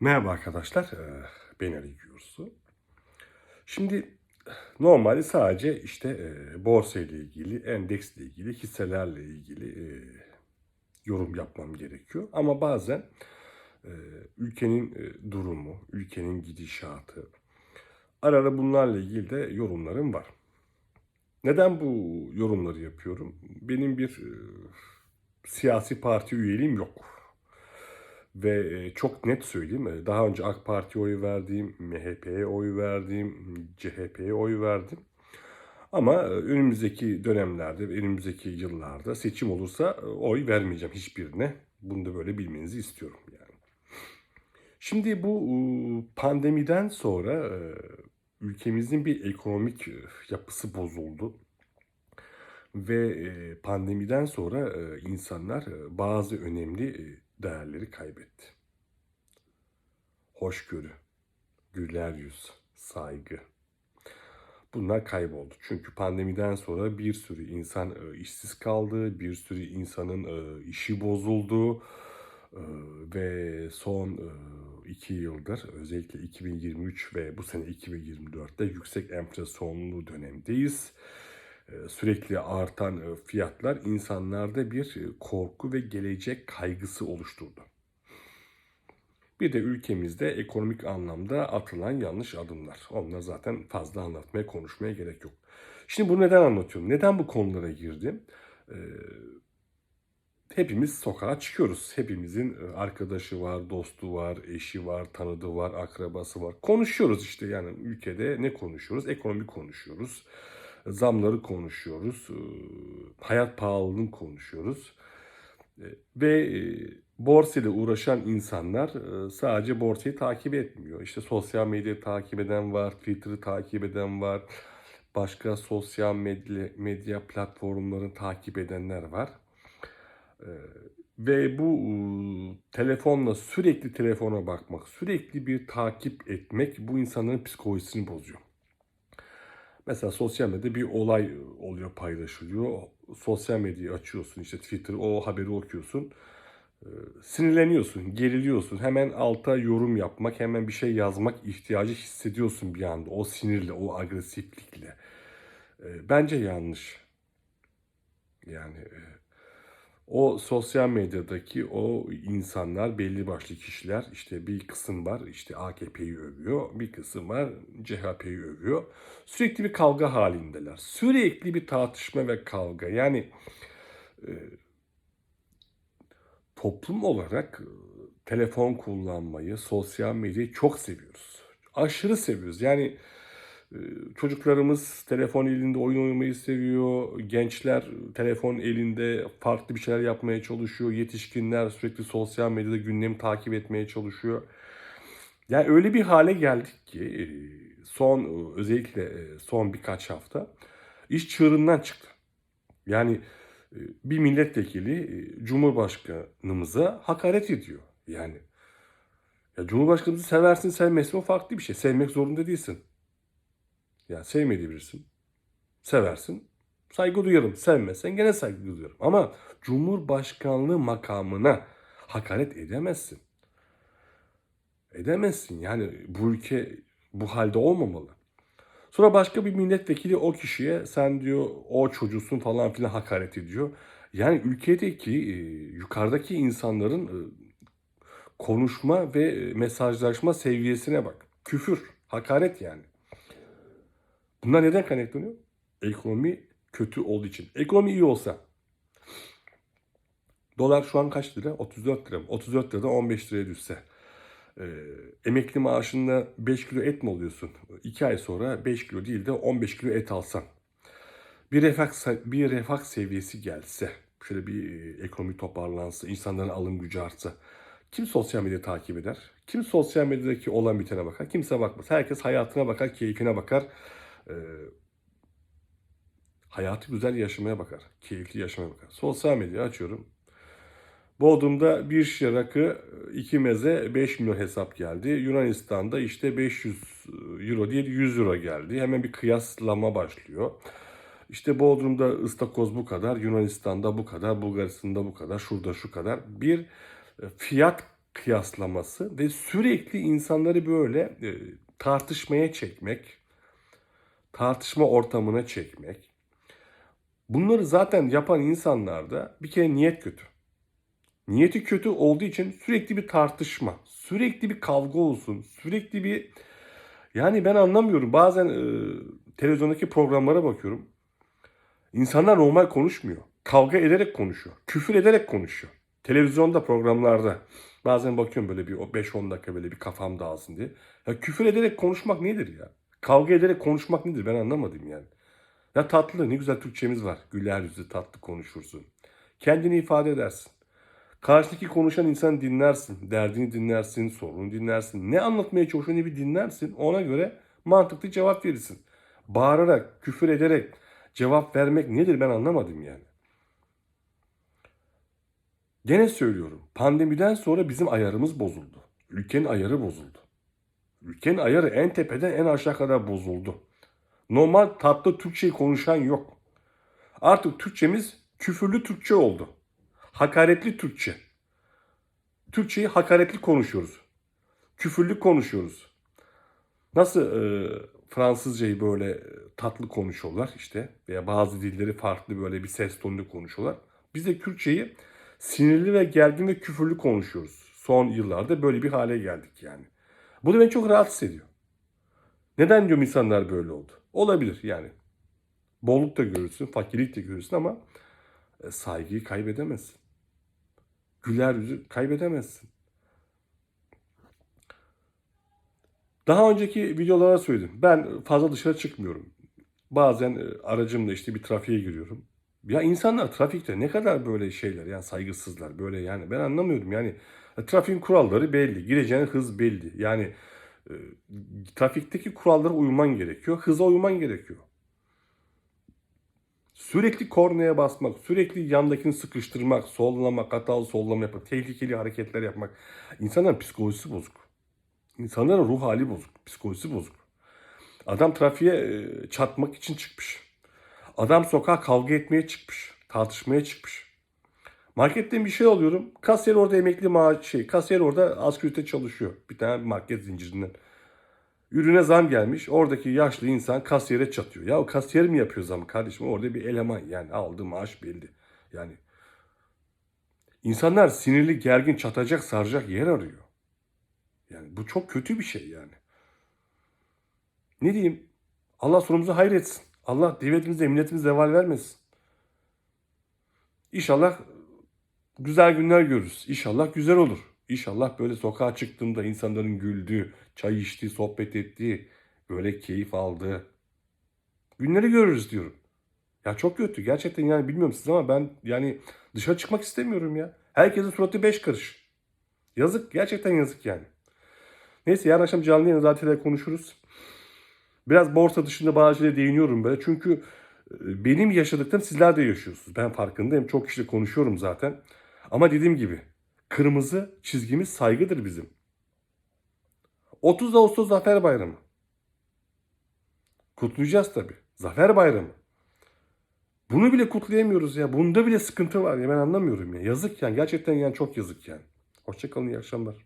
Merhaba arkadaşlar, ben Ali Gürsu. Şimdi normalde sadece işte eee, borsa ile ilgili, endeksle ilgili, hisselerle ilgili eee, yorum yapmam gerekiyor. Ama bazen eee, ülkenin durumu, ülkenin gidişatı, ara ara bunlarla ilgili de yorumlarım var. Neden bu yorumları yapıyorum? Benim bir siyasi parti üyeliğim yok. Ve e, çok net söyleyeyim, e, daha önce AK Parti'ye oy verdim, MHP'ye oy verdim, CHP'ye oy verdim. Ama e, önümüzdeki dönemlerde, önümüzdeki yıllarda seçim olursa oy vermeyeceğim hiçbirine. Bunu da böyle bilmenizi istiyorum yani. Şimdi bu pandemiden sonra ülkemizin bir ekonomik yapısı bozuldu. Ve pandemiden sonra insanlar bazı önemli değerleri kaybetti. Hoşgörü, güler yüz, saygı. Bunlar kayboldu. Çünkü pandemiden sonra bir sürü insan e, işsiz kaldı, bir sürü insanın e, işi bozuldu E, ve son e, iki yıldır özellikle 2023 ve bu sene 2024'te yüksek enflasyonlu dönemdeyiz. Sürekli artan fiyatlar insanlarda bir korku ve gelecek kaygısı oluşturdu. Bir de ülkemizde ekonomik anlamda atılan yanlış adımlar. Onlar zaten fazla anlatmaya, konuşmaya gerek yok. Şimdi bunu neden anlatıyorum? Neden bu konulara girdim? Hepimiz sokağa çıkıyoruz. Hepimizin arkadaşı var, dostu var, eşi var, tanıdığı var, akrabası var. Konuşuyoruz işte yani ülkede ne konuşuyoruz? Ekonomi konuşuyoruz. Zamları konuşuyoruz. e, Hayat pahalılığını konuşuyoruz. E, Ve e, borsa uğraşan insanlar sadece borsayı takip etmiyor. İşte sosyal medyayı takip eden var, Twitter'ı takip eden var, başka sosyal medya, medya platformlarını takip edenler var. Ve bu telefonla sürekli telefona bakmak, sürekli bir takip etmek bu insanların psikolojisini bozuyor. Mesela sosyal medyada bir olay oluyor, paylaşılıyor. Sosyal medyayı açıyorsun, işte Twitter, o haberi okuyorsun. Sinirleniyorsun, geriliyorsun. Hemen alta yorum yapmak, hemen bir şey yazmak ihtiyacı hissediyorsun bir anda. O sinirle, o agresiflikle. Bence yanlış. Yani e, o sosyal medyadaki o insanlar, belli başlı kişiler işte bir kısım var işte AKP'yi övüyor, bir kısım var CHP'yi övüyor. Sürekli bir kavga halindeler. Sürekli bir tartışma ve kavga. Yani e, toplum olarak e, telefon kullanmayı, sosyal medyayı çok seviyoruz. Aşırı seviyoruz. Yani çocuklarımız telefon elinde oyun oynamayı seviyor. Gençler telefon elinde farklı bir şeyler yapmaya çalışıyor. Yetişkinler sürekli sosyal medyada gündemi takip etmeye çalışıyor. Yani öyle bir hale geldik ki e, son e, özellikle e, son birkaç hafta iş çığırından çıktı. Yani bir milletvekili Cumhurbaşkanımıza hakaret ediyor. Yani ya Cumhurbaşkanımızı seversin sevmezsin o farklı bir şey. Sevmek zorunda değilsin. Ya sevmediği birisin. Seversin. Saygı duyarım. Sevmezsen gene saygı duyarım. Ama Cumhurbaşkanlığı makamına hakaret edemezsin. Edemezsin. Yani bu ülke bu halde olmamalı. Sonra başka bir milletvekili o kişiye sen diyor o çocuğusun falan filan hakaret ediyor. Yani ülkedeki e, yukarıdaki insanların e, konuşma ve mesajlaşma seviyesine bak. Küfür, hakaret yani. Bunlar neden kaynaklanıyor? Ekonomi kötü olduğu için. Ekonomi iyi olsa dolar şu an kaç lira? 34 lira mı? 34 liradan 15 liraya düşse. Ee, emekli maaşında 5 kilo et mi alıyorsun? 2 ay sonra 5 kilo değil de 15 kilo et alsan. Bir refah, bir refah seviyesi gelse, şöyle bir e, ekonomi toparlansa, insanların alım gücü artsa. Kim sosyal medya takip eder? Kim sosyal medyadaki olan bitene bakar? Kimse bakmaz. Herkes hayatına bakar, keyfine bakar. Ee, hayatı güzel yaşamaya bakar. Keyifli yaşamaya bakar. Sosyal medya açıyorum. Bodrum'da bir şişe rakı, iki meze 5 milyon hesap geldi. Yunanistan'da işte 500 euro değil 100 euro geldi. Hemen bir kıyaslama başlıyor. İşte Bodrum'da ıstakoz bu kadar, Yunanistan'da bu kadar, Bulgaristan'da bu kadar, şurada şu kadar. Bir e, fiyat kıyaslaması ve sürekli insanları böyle e, tartışmaya çekmek, tartışma ortamına çekmek. Bunları zaten yapan insanlarda bir kere niyet kötü. Niyeti kötü olduğu için sürekli bir tartışma, sürekli bir kavga olsun, sürekli bir yani ben anlamıyorum. Bazen e, televizyondaki programlara bakıyorum. İnsanlar normal konuşmuyor. Kavga ederek konuşuyor. Küfür ederek konuşuyor. Televizyonda programlarda bazen bakıyorum böyle bir o 5-10 dakika böyle bir kafam dağılsın diye. Ya küfür ederek konuşmak nedir ya? Kavga ederek konuşmak nedir ben anlamadım yani. Ya tatlı ne güzel Türkçemiz var. Güler yüzlü tatlı konuşursun. Kendini ifade edersin. Karşıdaki konuşan insanı dinlersin. Derdini dinlersin, sorunu dinlersin. Ne anlatmaya çalışıyor bir dinlersin. Ona göre mantıklı cevap verirsin. Bağırarak, küfür ederek cevap vermek nedir ben anlamadım yani. Gene söylüyorum. Pandemiden sonra bizim ayarımız bozuldu. Ülkenin ayarı bozuldu. Ülkenin ayarı en tepeden en aşağı kadar bozuldu. Normal tatlı Türkçeyi konuşan yok. Artık Türkçemiz küfürlü Türkçe oldu. Hakaretli Türkçe. Türkçeyi hakaretli konuşuyoruz. Küfürlü konuşuyoruz. Nasıl e, Fransızcayı böyle tatlı konuşuyorlar işte veya bazı dilleri farklı böyle bir ses tonuyla konuşuyorlar. Biz de Kürtçeyi sinirli ve gergin ve küfürlü konuşuyoruz. Son yıllarda böyle bir hale geldik yani. Bu da beni çok rahatsız ediyor. Neden diyorum insanlar böyle oldu? Olabilir yani. Bolluk da görürsün, fakirlik de görürsün ama e, saygıyı kaybedemezsin. Güler yüzü kaybedemezsin. Daha önceki videolara söyledim. Ben fazla dışarı çıkmıyorum. Bazen e, aracımla işte bir trafiğe giriyorum. Ya insanlar trafikte ne kadar böyle şeyler yani saygısızlar böyle yani ben anlamıyorum yani trafiğin kuralları belli gireceğin hız belli yani e, trafikteki kurallara uyman gerekiyor hıza uyman gerekiyor. Sürekli kornaya basmak, sürekli yandakini sıkıştırmak, sollamak, hatalı sollama yapmak, tehlikeli hareketler yapmak. İnsanların psikolojisi bozuk. İnsanların ruh hali bozuk, psikolojisi bozuk. Adam trafiğe e, çarpmak için çıkmış. Adam sokağa kavga etmeye çıkmış, tartışmaya çıkmış. Marketten bir şey alıyorum. Kasiyer orada emekli maaş şey, kasiyer orada asgari ücretle çalışıyor. Bir tane market zincirinden. Ürüne zam gelmiş. Oradaki yaşlı insan kasiyere çatıyor. Ya o kasiyer mi yapıyor zam kardeşim? Orada bir eleman yani aldığı maaş belli. Yani insanlar sinirli, gergin, çatacak, saracak yer arıyor. Yani bu çok kötü bir şey yani. Ne diyeyim? Allah sonumuzu hayretsin. Allah devletimize, milletimize zeval vermesin. İnşallah güzel günler görürüz. İnşallah güzel olur. İnşallah böyle sokağa çıktığımda insanların güldüğü, çay içtiği, sohbet ettiği, böyle keyif aldığı günleri görürüz diyorum. Ya çok kötü. Gerçekten yani bilmiyorum siz ama ben yani dışarı çıkmak istemiyorum ya. Herkesin suratı beş karış. Yazık. Gerçekten yazık yani. Neyse yarın akşam canlı yayında zaten konuşuruz. Biraz borsa dışında bazı şeylere değiniyorum böyle. Çünkü e, benim yaşadıklarım sizler de yaşıyorsunuz. Ben farkındayım. Çok kişiyle konuşuyorum zaten. Ama dediğim gibi kırmızı çizgimiz saygıdır bizim. 30 Ağustos Zafer Bayramı. Kutlayacağız tabii. Zafer Bayramı. Bunu bile kutlayamıyoruz ya. Bunda bile sıkıntı var ya ben anlamıyorum ya. Yazık yani. Gerçekten yani çok yazık yani. Hoşçakalın iyi akşamlar.